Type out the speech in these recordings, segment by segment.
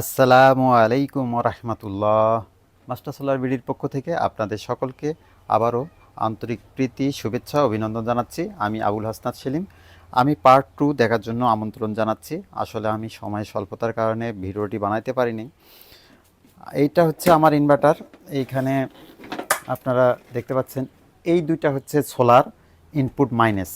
আসসালামু আলাইকুম রহমতুল্লাহ। Master solar বিডির পক্ষ থেকে আপনাদের সকলকে আবারও আন্তরিক প্রীতি, শুভেচ্ছা, অভিনন্দন জানাচ্ছি। আমি আবুল হাসনাত সেলিম। আমি পার্ট টু দেখার জন্য আমন্ত্রণ জানাচ্ছি। আসলে আমি সময় স্বল্পতার কারণে ভিডিওটি বানাইতে পারিনি। এইটা হচ্ছে আমার ইনভার্টার এইখানে আপনারা দেখতে পাচ্ছেন, এই দুইটা হচ্ছে সোলার ইনপুট মাইনাস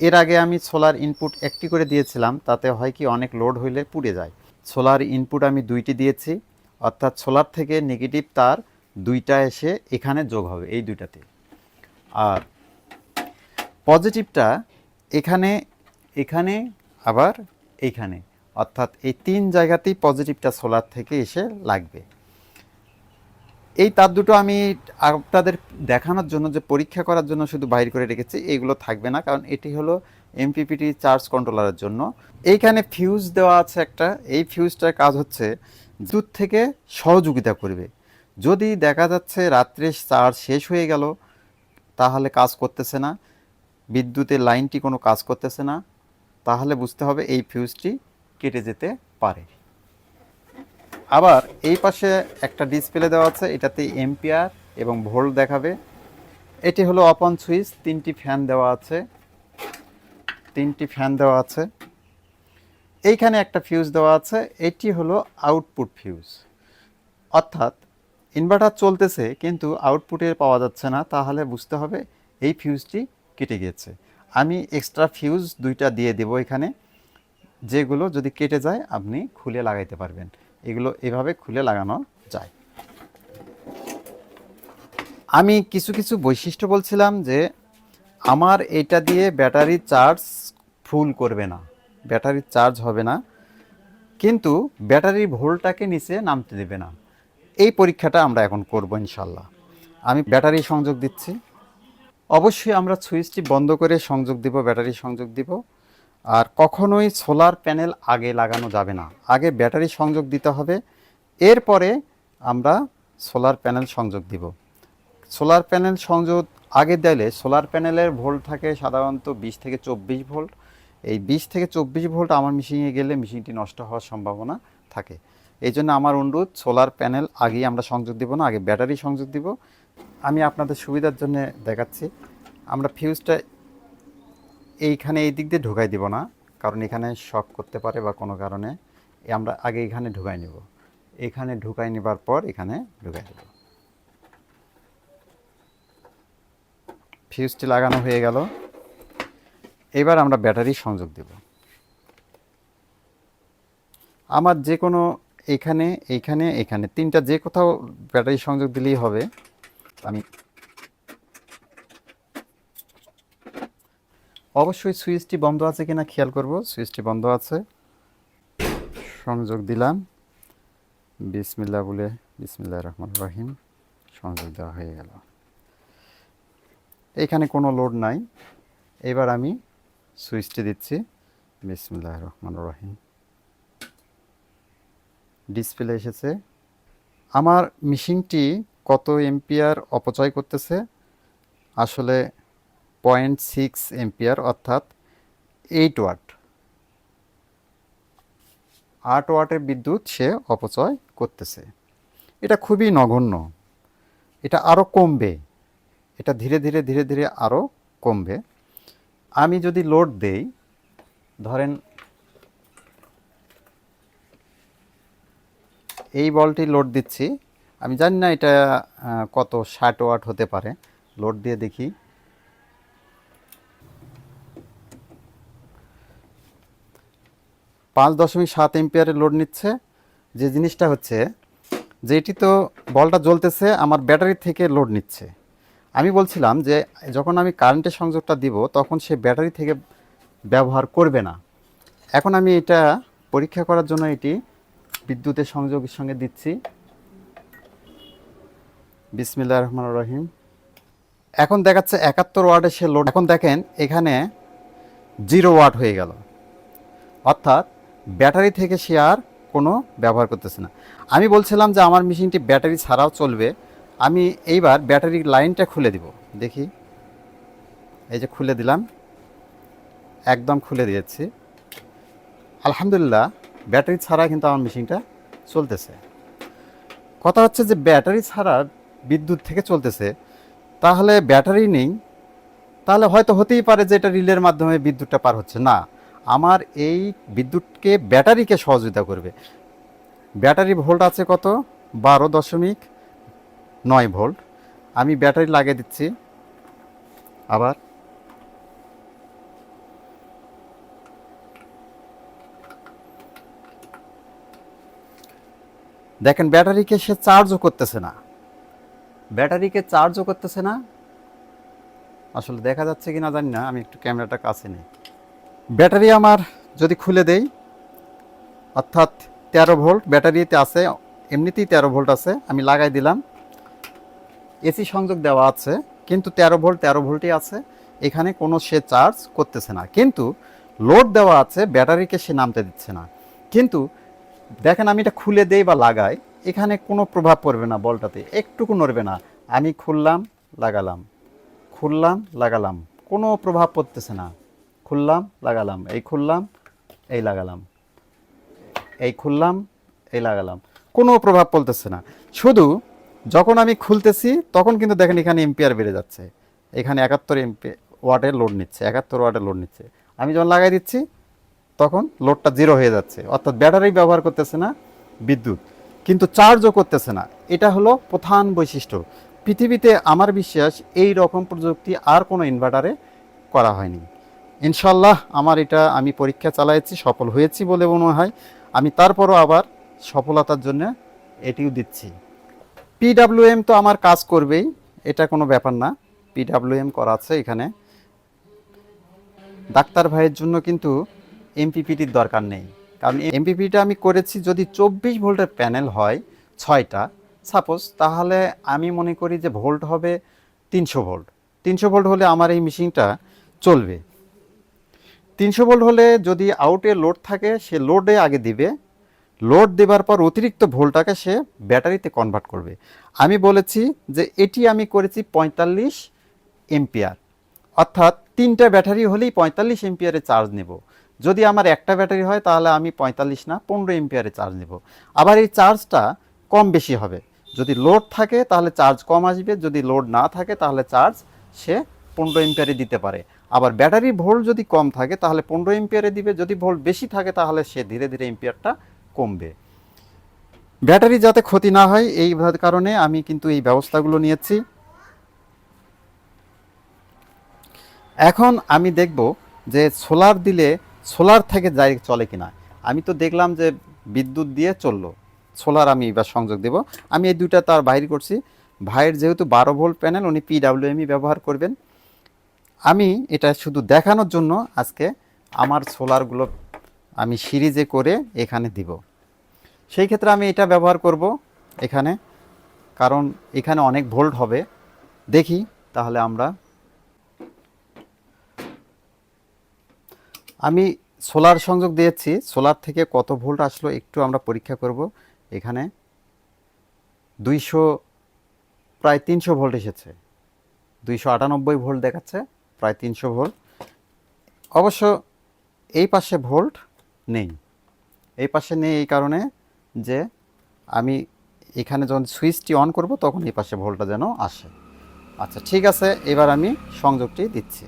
এর আগে আমি সোলার ইনপুট একটি করে দিয়েছিলাম, তাতে হয় কি অনেক লোড হইলে পুড়ে যায়। সোলার ইনপুট আমি দুইটি দিয়েছি, অর্থাৎ সোলার থেকে নেগেটিভ তার দুইটা এসে এখানে যোগ হবে, এই দুইটাতে। আর পজিটিভটা এখানে এখানে, আবার এইখানে অর্থাৎ এই তিন জায়গাতেই পজিটিভটা সোলার থেকে এসে লাগবে। এই তার দুটো আমি আপনাদের দেখানোর জন্য, যে পরীক্ষা করার জন্য শুধু বাইর করে রেখেছি এইগুলো থাকবে না, কারণ এটি হলো এমপিপিটি চার্জ কন্ট্রোলারের জন্য। এইখানে ফিউজ দেওয়া আছে একটা। এই ফিউজটার কাজ হচ্ছে বিদ্যুৎ থেকে সহযোগিতা করবে। যদি দেখা যাচ্ছে রাত্রে চার্জ শেষ হয়ে গেল, তাহলে কাজ করতেছে না। বিদ্যুতের লাইনটি কোনো কাজ করতেছে না। তাহলে বুঝতে হবে এই ফিউজটি কেটে যেতে পারে। আবার এই পাশে একটা ডিসপ্লে দেওয়া আছে, এটাতে এম্পিয়ার এবং ভোল্ট দেখাবে। এটি হলো অপন সুইচ তিনটি ফ্যান দেওয়া আছে। তিনটি ফ্যান দেওয়া আছে। এইখানে একটা ফিউজ দেওয়া আছে, এটি হলো আউটপুট ফিউজ অর্থাৎ ইনভার্টার চলতেছে, কিন্তু আউটপুটে পাওয়া যাচ্ছে না, তাহলে বুঝতে হবে এই ফিউজটি কেটে গিয়েছে। আমি এক্সট্রা ফিউজ দুইটা দিয়ে দেব এখানে, যেগুলো যদি কেটে যায়, আপনি খুলে লাগাইতে পারবেন। এগুলো এভাবে খুলে লাগানো যায়। আমি কিছু কিছু বৈশিষ্ট্য বলছিলাম যে, আমার এটা দিয়ে ব্যাটারি চার্জ ফুল করবে না ব্যাটারি চার্জ হবে না, কিন্তু ব্যাটারির ভোল্টটাকে নিচে নামতে দেবে না। এই পরীক্ষাটা আমরা এখন করব ইনশাল্লাহ। আমি ব্যাটারি সংযোগ দিচ্ছি। অবশ্যই আমরা সুইচটি বন্ধ করে সংযোগ দিব, ব্যাটারি সংযোগ দিব। আর কখনোই সোলার প্যানেল আগে লাগানো যাবে না। আগে ব্যাটারি সংযোগ দিতে হবে। এরপরে আমরা সোলার প্যানেল সংযোগ দিব। সোলার প্যানেল সংযোগ আগে দিলে, সোলার প্যানেলের ভোল্ট থাকে সাধারণত বিশ থেকে চব্বিশ ভোল্ট এই বিশ থেকে চব্বিশ ভোল্ট আমার মেশিনে গেলে মেশিনটি নষ্ট হওয়ার সম্ভাবনা থাকে। এই জন্য আমার অনুরোধ সোলার প্যানেল আগেই আমরা সংযোগ দিব না, আগে ব্যাটারি সংযোগ দিব। আমি আপনাদের সুবিধার জন্য দেখাচ্ছি। আমরা ফিউজটা এইখানে এই দিক দিয়ে ঢুকাই দিব না, কারণ এখানে শক করতে পারে বা কোনো কারণে। আমরা আগে এখানে ঢুকাই নেব। এখানে ঢুকাই নেবার পর এখানে ঢুকাই দেব। ফিউজটি লাগানো হয়ে গেল। এবার আমরা ব্যাটারি সংযোগ দেব। আমার যে কোনো এখানে এইখানে এখানে তিনটা যে কোথাও ব্যাটারি সংযোগ দিলেই হবে। আমি অবশ্যই সুইচটি বন্ধ আছে কিনা খেয়াল করব। সুইচটি বন্ধ আছে। সংযোগ দিলাম। বিসমিল্লা বলে বিসমিল্লা রহমান রহিম, সংযোগ দেওয়া হয়ে গেল। এখানে কোনো লোড নাই। এবার আমি সুইচটি দিচ্ছি। বিসমিল্লাহ রহমান রহিম ডিসপ্লে এসেছে। আমার মেশিনটি কত এম্পিয়ার অপচয় করতেছে? আসলে পয়েন্ট সিক্স এম্পিয়ার অর্থাৎ এইট ওয়াট। আট ওয়াটের বিদ্যুৎ সে অপচয় করতেছে। এটা খুবই নগণ্য। এটা আরও কমবে। এটা ধীরে ধীরে ধীরে ধীরে আরও কমবে। আমি যদি লোড দেই, ধরেন এই বলটি লোড দিচ্ছি, আমি জানি না এটা কত ষাট ওয়াট হতে পারে। লোড দিয়ে দেখি। পাঁচ দশমিক সাত এম্পিয়ারের লোড নিচ্ছে। যে জিনিসটা হচ্ছে যে এটি তো বলটা জ্বলতেছে, আমার ব্যাটারি থেকে লোড নিচ্ছে। আমি বলছিলাম যে যখন আমি কারেন্টের সংযোগটা দিব, তখন সে ব্যাটারি থেকে ব্যবহার করবে না। এখন আমি এটা পরীক্ষা করার জন্য এটি বিদ্যুতের সংযোগের সঙ্গে দিচ্ছি। বিসমিল্লাহ রহমান রহিম। এখন দেখাচ্ছে একাত্তর ওয়ার্ডে সে লোড এখন দেখেন এখানে জিরো ওয়াট হয়ে গেল। অর্থাৎ ব্যাটারি থেকে সে আর কোনো ব্যবহার করতেছে না। আমি বলছিলাম যে আমার মেশিনটি ব্যাটারি ছাড়াও চলবে। আমি এইবার ব্যাটারির লাইনটা খুলে দিব। দেখি। এই যে খুলে দিলাম। একদম খুলে দিয়েছি। আলহামদুলিল্লাহ, ব্যাটারি ছাড়া কিন্তু আমার মেশিনটা চলতেছে। কথা হচ্ছে যে, ব্যাটারি ছাড়া বিদ্যুৎ থেকে চলতেছে। তাহলে ব্যাটারি নেই। তাহলে হয়তো হতেই পারে যে, এটা রিলের মাধ্যমে বিদ্যুৎটা পার হচ্ছে। না, আমার এই বিদ্যুৎকে ব্যাটারিকে সহযোগিতা করবে। ব্যাটারি ভোল্ট আছে কত? বারো দশমিক নয় ভোল্ট। আমি ব্যাটারি লাগিয়ে দিচ্ছি। আবার। দেখেন, ব্যাটারিকে সে চার্জও করতেছে না। ব্যাটারিকে চার্জও করতেছে না। আসলে দেখা যাচ্ছে কি না জানি না, আমি একটু ক্যামেরাটা কাছে নিই। ব্যাটারি আমার যদি খুলে দেই, অর্থাৎ তেরো ভোল্ট, ব্যাটারিতে আছে, এমনিতেই তেরো ভোল্ট আছে, আমি লাগাই দিলাম। এসি সংযোগ দেওয়া আছে, কিন্তু তেরো ভোল্ট, তেরো ভোল্টই আছে। এখানে কোনো সে চার্জ করতেছে না। কিন্তু লোড দেওয়া আছে, ব্যাটারিকে সে নামতে দিচ্ছে না। কিন্তু দেখেন আমি এটা খুলে দেই বা লাগাই, এখানে কোনো প্রভাব পড়বে না বলটাতে। একটুকু নড়বে না। আমি খুললাম, লাগালাম। খুললাম, লাগালাম। কোনো প্রভাব পড়তেছে না। খুললাম, লাগালাম। এই খুললাম, এই লাগালাম। এই খুললাম, এই লাগালাম। কোনো প্রভাব পড়তেছে না। শুধু যখন আমি খুলতেছি, তখন কিন্তু দেখেন এখানে এম্পিয়ার বেড়ে যাচ্ছে। এখানে একাত্তর এমপি ওয়াটের লোড নিচ্ছে, একাত্তর ওয়াটের লোড নিচ্ছে। আমি যখন লাগাই দিচ্ছি, তখন লোডটা জিরো হয়ে যাচ্ছে। অর্থাৎ ব্যাটারি ব্যবহার করতেছে না, বিদ্যুৎ। কিন্তু চার্জও করতেছে না। এটা হলো প্রধান বৈশিষ্ট্য। পৃথিবীতে আমার বিশ্বাস এই রকম প্রযুক্তি আর কোনো ইনভার্টারে করা হয়নি। ইনশাল্লাহ আমার এটা আমি পরীক্ষা চালাইছি, সফল হয়েছি বলে মনে হয়। আমি তারপরও আবার সফলতার জন্য এটিও দিচ্ছি। পিডাব্লিউএম তো আমার কাজ করবেই, এটা কোনো ব্যাপার না। পিডাব্লিউএম করা আছে এখানে। ডাক্তার ভাইয়ের জন্য কিন্তু এমপিপিটির দরকার নেই। কারণ এমপিপিটা আমি করেছি যদি চব্বিশ ভোল্টের প্যানেল হয়, ছয়টা সাপোজ তাহলে আমি মনে করি যে ভোল্ট হবে তিনশো ভোল্ট। তিনশো ভোল্ট হলে আমার এই মেশিনটা চলবে। তিনশো ভোল্ট হলে যদি আউটে লোড থাকে, সে লোডে আগে দিবে। লোড দেবার পর অতিরিক্ত ভোল্টটাকে সে ব্যাটারিতে কনভার্ট করবে। আমি বলেছি যে এটি আমি করেছি পঁয়তাল্লিশ এম্পিয়ার অর্থাৎ তিনটা ব্যাটারি হলেই পঁয়তাল্লিশ এম্পিয়ারে চার্জ নেব। যদি আমার একটা ব্যাটারি হয়, তাহলে আমি পঁয়তাল্লিশ না, পনেরো এম্পিয়ারে চার্জ নেব। আবার এই চার্জটা কম বেশি হবে। যদি লোড থাকে, তাহলে চার্জ কম আসবে। যদি লোড না থাকে, তাহলে চার্জ সে পনেরো এম্পিয়ারে দিতে পারে। আবার ব্যাটারি ভোল্ট যদি কম থাকে, তাহলে পনেরো এম্পিয়ারে দিবে। যদি ভোল্ট বেশি থাকে, তাহলে সে ধীরে ধীরে এম্পিয়ারটা কমবে। ব্যাটারি যাতে ক্ষতি না হয় এই কারণে আমি কিন্তু এই ব্যবস্থাগুলো নিয়েছি। এখন আমি দেখব যে সোলার দিলে সোলার থেকে যাই চলে কিনা। আমি তো দেখলাম যে বিদ্যুৎ দিয়ে চলল। সোলার আমি এবার সংযোগ দেব। আমি এই দুইটা তার বাইর করছি। ভাইয়ের যেহেতু বারো ভোল্ট প্যানেল, উনি পিডাব্লিউএমই ব্যবহার করবেন। আমি এটা শুধু দেখানোর জন্য আজকে আমার সোলারগুলো আমি সিরিজে করে এখানে দিব। সেই ক্ষেত্রে আমি এটা ব্যবহার করব এখানে, কারণ এখানে অনেক ভোল্ট হবে। দেখি, তাহলে আমরা আমি সোলার সংযোগ দিয়েছি, সোলার থেকে কত ভোল্ট আসলো একটু আমরা পরীক্ষা করব। এখানে দুইশো, প্রায় তিনশো ভোল্ট এসেছে। দুইশো আটানব্বই ভোল্ট দেখাচ্ছে, প্রায় তিনশো ভোল্ট। অবশ্য এই পাশে ভোল্ট নেই। এই পাশে নেই এই কারণে যে আমি এখানে যখন সুইচটি অন করব তখন এই পাশে ভোল্টটা যেন আসে। আচ্ছা ঠিক আছে, এবার আমি সংযোগটি দিচ্ছি।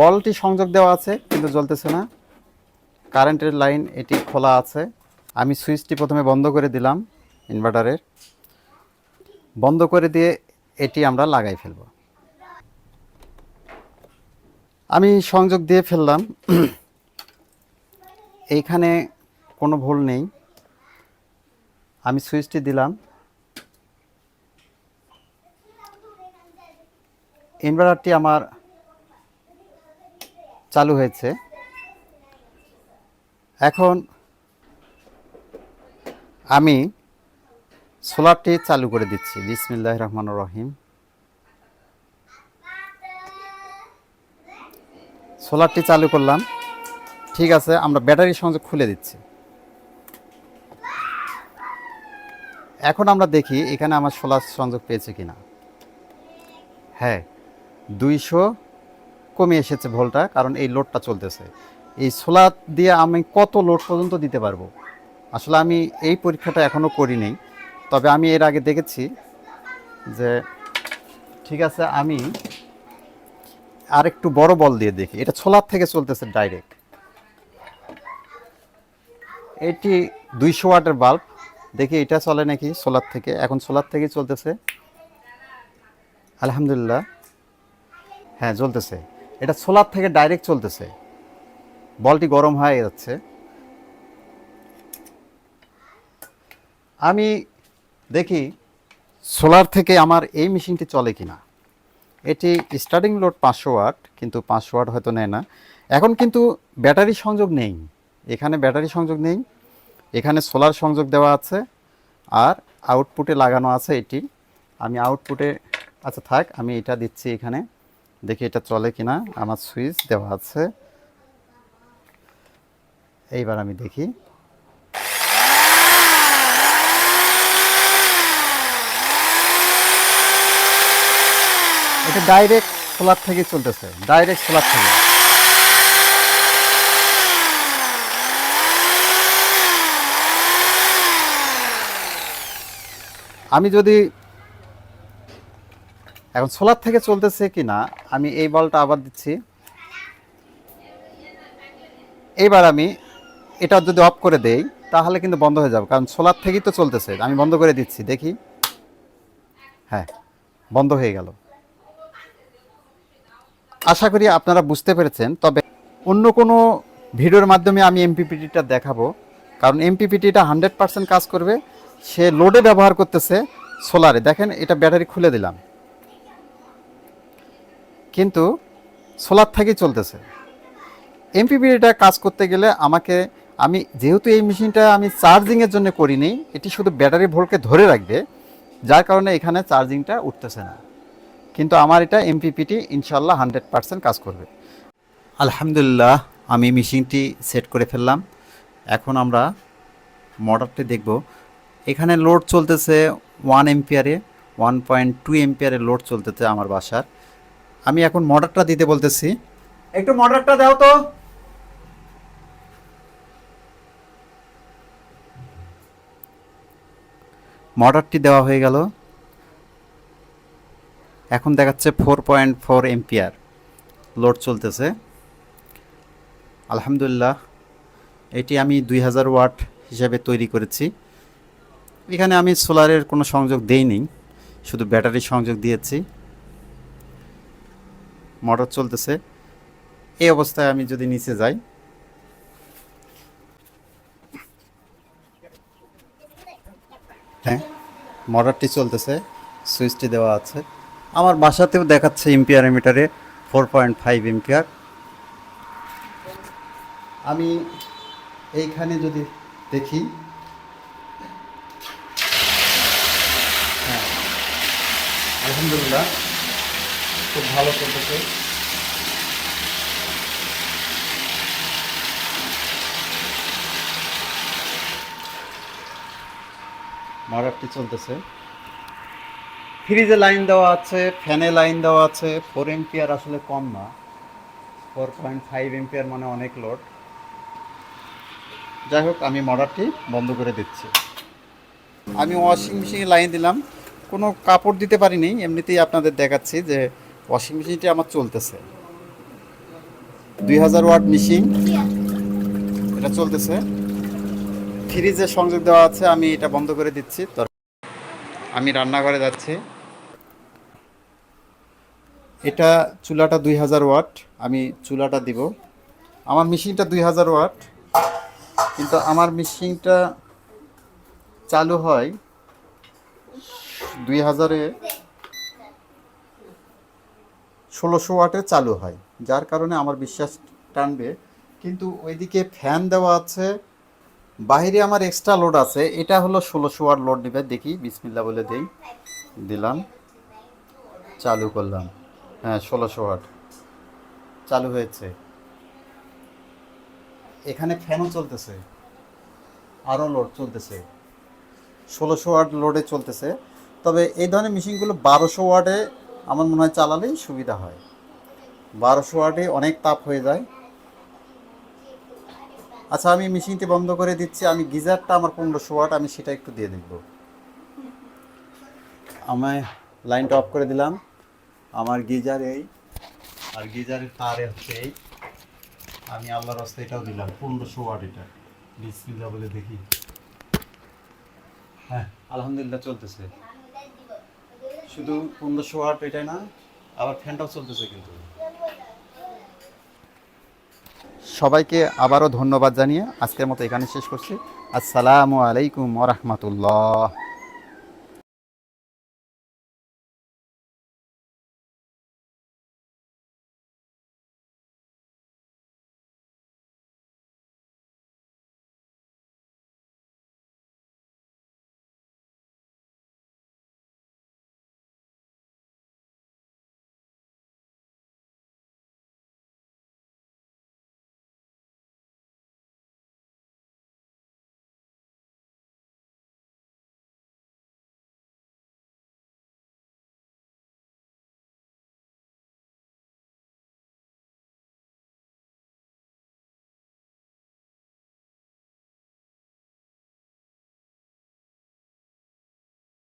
বলটি সংযোগ দেওয়া আছে, কিন্তু জ্বলতেছে না। কারেন্টের লাইন এটি খোলা আছে। আমি সুইচটি প্রথমে বন্ধ করে দিলাম ইনভার্টারের। বন্ধ করে দিয়ে এটি আমরা লাগাই ফেলব। আমি সংযোগ দিয়ে ফেললাম। এইখানে কোনো ভুল নেই। আমি সুইচটি দিলাম। ইনভার্টারটি আমার চালু হয়েছে। এখন আমি সোলারটি চালু করে দিচ্ছি। বিসমিল্লাহ রহমান রহিম। সোলারটি চালু করলাম। ঠিক আছে, আমরা ব্যাটারি সংযোগ খুলে দিচ্ছি। এখন আমরা দেখি এখানে আমার সোলার সংযোগ পেয়েছে কিনা। হ্যাঁ দুইশো কমে এসেছে ভোল্টটা, কারণ এই লোডটা চলতেছে। এই সোলার দিয়ে আমি কত লোড পর্যন্ত দিতে পারব? আসলে আমি এই পরীক্ষাটা এখনও করিনি, তবে আমি এর আগে দেখেছি যে, ঠিক আছে, আমি আর একটু বড় বল দিয়ে দেখি। এটা সোলার থেকে চলতেছে ডাইরেক্ট এটি দুইশো ওয়াটের বাল্ব দেখি এটা চলে নাকি সোলার থেকে। এখন সোলার থেকেই চলতেছে। আলহামদুলিল্লাহ। হ্যাঁ চলতেছে। এটা সোলার থেকে ডাইরেক্ট চলতেছে। বলটি গরম হয়ে যাচ্ছে। আমি দেখি সোলার থেকে আমার এই মেশিনটি চলে কিনা। এটি স্টার্টিং লোড পাঁচশো ওয়াট কিন্তু পাঁচশো ওয়াট হয়তো নেয় না। এখন কিন্তু ব্যাটারি সংযোগ নেই। এখানে ব্যাটারি সংযোগ নেই, এখানে সোলার সংযোগ দেওয়া আছে, আর আউটপুটে লাগানো আছে এটি। আমি আউটপুটে আচ্ছা থাক, আমি এটা দিচ্ছি এখানে। দেখি এটা চলে কিনা, আমার সুইচ দেওয়া আছে। এইবার আমি দেখি। এটা ডাইরেক্ট সোলার থেকে চলতেছে ডাইরেক্ট সোলার থেকে। আমি যদি এখন সোলার থেকে চলতেছে কি না আমি এই বলটা আবার দিচ্ছি। এইবার আমি এটা যদি অফ করে দেই, তাহলে কিন্তু বন্ধ হয়ে যাবে, কারণ সোলার থেকেই তো চলতেছে। আমি বন্ধ করে দিচ্ছি, দেখি। হ্যাঁ বন্ধ হয়ে গেল। আশা করি আপনারা বুঝতে পেরেছেন, তবে অন্য কোনো ভিডিওর মাধ্যমে আমি এমপিপিটিটা দেখাবো। কারণ এমপিপিটিটা হান্ড্রেড পার্সেন্ট কাজ করবে। সে লোডে ব্যবহার করতেছে সোলারে। দেখেন, এটা ব্যাটারি খুলে দিলাম। কিন্তু সোলার থেকেই চলতেছে। এমপিপিটিটা কাজ করতে গেলে আমাকে, আমি যেহেতু এই মেশিনটা আমি চার্জিংয়ের জন্য করিনি, এটি শুধু ব্যাটারি ভোল্টকে ধরে রাখবে, যার কারণে এখানে চার্জিংটা উঠতেছে না। কিন্তু আমার এটা এমপিপিটি ইনশাল্লাহ হান্ড্রেড পার্সেন্ট কাজ করবে। আলহামদুলিল্লাহ, আমি মেশিনটি সেট করে ফেললাম। এখন আমরা মোটরটি দেখব। এখানে লোড চলতেছে ওয়ান এম্পিয়ারে, ওয়ান পয়েন্ট টু এম্পিয়ারে লোড চলতেছে আমার বাসার। আমি এখন মোটরটা দিতে বলতেছি। একটু মোটরটা দাও তো। মোটরটি দেওয়া হয়ে গেল। এখন দেখাচ্ছে four point four ampere load চলতেছে। আলহামদুলিল্লাহ, এটি আমি দুই হাজার ওয়াট হিসাবে তৈরি করেছি। এখানে আমি সোলারের কোনো সংযোগ দেইনি, শুধু ব্যাটারি সংযোগ দিয়েছি। মোটর চলতেছে। এই অবস্থায় আমি যদি নিচে যাই হ্যাঁ মোটরটি চলতেছে সুইচটি দেওয়া আছে। আমার বাসাতেও দেখাচ্ছে এম্পিয়ার মিটারে ফোর পয়েন্ট ফাইভ এম্পিয়ার আমি এইখানে যদি দেখি হ্যাঁ আলহামদুলিল্লাহ, খুব ভালো চলতেছে। মোটরটি চলতেছে। ফ্রিজে লাইন দেওয়া আছে, ফ্যানে লাইন দেওয়া আছে ফোর এম্পিয়ার আসলে কম না। ফোর পয়েন্ট ফাইভ এম্পিয়ার মানে অনেক লোড যাই হোক, আমি মোটরটি বন্ধ করে দিচ্ছি। আমি ওয়াশিং মেশিনে লাইন দিলাম। কোনো কাপড় দিতে পারিনি, এমনিতেই আপনাদের দেখাচ্ছি যে ওয়াশিং মেশিনটি আমার চলতেছে। দুই হাজার ওয়াট মেশিন এটা চলতেছে। ফ্রিজে সংযোগ দেওয়া আছে, আমি এটা বন্ধ করে দিচ্ছি। আমি রান্নাঘরে যাচ্ছি। এটা চুলাটা দুই হাজার ওয়াট, আমি চুলাটা দিব। আমার মেশিনটা দুই হাজার ওয়াট, কিন্তু আমার মেশিনটা চালু হয় দুই হাজারে ষোলোশো ওয়াটে চালু হয়, যার কারণে আমার বিশ্বাস টানবে। কিন্তু ওইদিকে ফ্যান দেওয়া আছে বাইরে আমার এক্সট্রা লোড আছে, এটা হলো ষোলোশো ওয়াট লোড নেবে। দেখি বিসমিল্লা বলে দেই, দিলাম, চালু করলাম। হ্যাঁ ষোলোশো ওয়াট। চালু হয়েছে। এখানে ফ্যানও চলতেছে। আরও লোড চলতেছে। ষোলোশো ওয়াট লোডে চলতেছে। তবে এই ধরনের মেশিনগুলো বারোশো ওয়াটে আমার মনে হয় চালালেই সুবিধা হয়। বারোশো ওয়াটে অনেক তাপ হয়ে যায়। আচ্ছা আমি মেশিনটি বন্ধ করে দিচ্ছি। আমি গিজারটা আমার পনেরোশো ওয়াট, আমি সেটা একটু দিয়ে দেখব। আমায় লাইনটা অফ করে দিলাম। আমার গিজার এই। আর গিজারের তারে হচ্ছে এই। আমি আল্লাহর রাস্তা এটাও দিলাম পনেরোশো ওয়াট এটা। বিসমিল্লাহ বলে দেখি। হ্যাঁ আলহামদুলিল্লাহ চলতেছে। শুধু পনেরোশো ওয়াট এটাই না আবার ফ্যানটাও চলতেছে কিন্তু। সবাইকে আবারও ধন্যবাদ জানিয়ে আজকের মতো এখানে শেষ করছি। আসসালামু আলাইকুম ওরহমতুল্লাহ